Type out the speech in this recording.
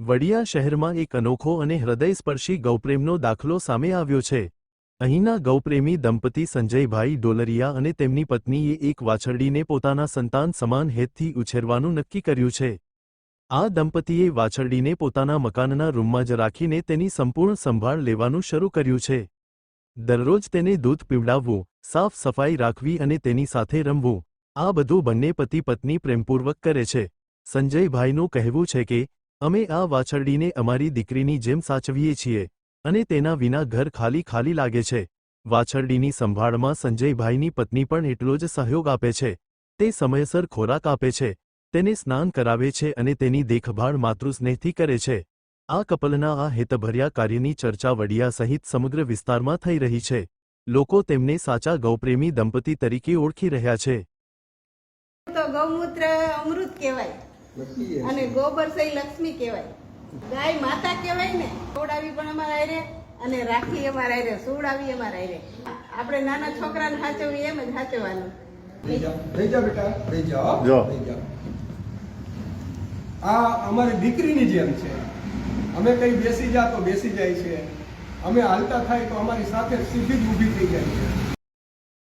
વડિયા શહેરમાં એક અનોખો અને હૃદયસ્પર્શી ગૌપ્રેમનો દાખલો સામે આવ્યો છે. અહીંના ગૌપ્રેમી દંપતી સંજયભાઈ ડોલરિયા અને તેમની પત્નીએ એક વાછરડીને પોતાના સંતાન સમાન હેતથી ઉછેરવાનું નક્કી કર્યું છે. આ દંપતીએ વાછરડીને પોતાના મકાનના રૂમમાં જ રાખીને તેની સંપૂર્ણ સંભાળ લેવાનું શરૂ કર્યું છે. દરરોજ તેને દૂધ પીવડાવવું, સાફ સફાઈ રાખવી અને તેની સાથે રમવું, આ બધું બંને પતિ પત્ની પ્રેમપૂર્વક કરે છે. સંજયભાઈનું કહેવું છે કે અમે આ વાછરડીને અમારી દીકરીની જેમ સાચવીએ છીએ અને તેના વિના ઘર ખાલી ખાલી લાગે છે. વાછરડીની સંભાળમાં સંજયભાઈની પત્ની પણ એટલો જ સહયોગ આપે છે. તે સમયસર ખોરાક આપે છે, તેને સ્નાન કરાવે છે અને તેની દેખભાળ માતૃસ્નેહથી કરે છે. આ કપલના આ હેતભર્યા કાર્યની ચર્ચા વડિયા સહિત સમગ્ર વિસ્તારમાં થઈ રહી છે. લોકો તેમને સાચા ગૌપ્રેમી દંપતી તરીકે ઓળખી રહ્યા છે. તો ગૌમૂત્ર અમૃત કહેવાય. અને ગોબર સહી લક્ષ્મી કહેવાય. ગાય માતા કહેવાય ને ખવડાવી પણ અમારા આયરે અને રાખી અમારા આયરે સુવડાવી અમારા આયરે આપણે નાના છોકરાને સાચવવી એમ જ સાચવવાનું બેટા જો. આ અમારી દીકરીની જેમ છે. અમે કઈ બેસી જા તો બેસી જાય છે. અમે હાલતા થાય તો અમારી સાથે સીધી જ ઊભી થઈ જાય છે.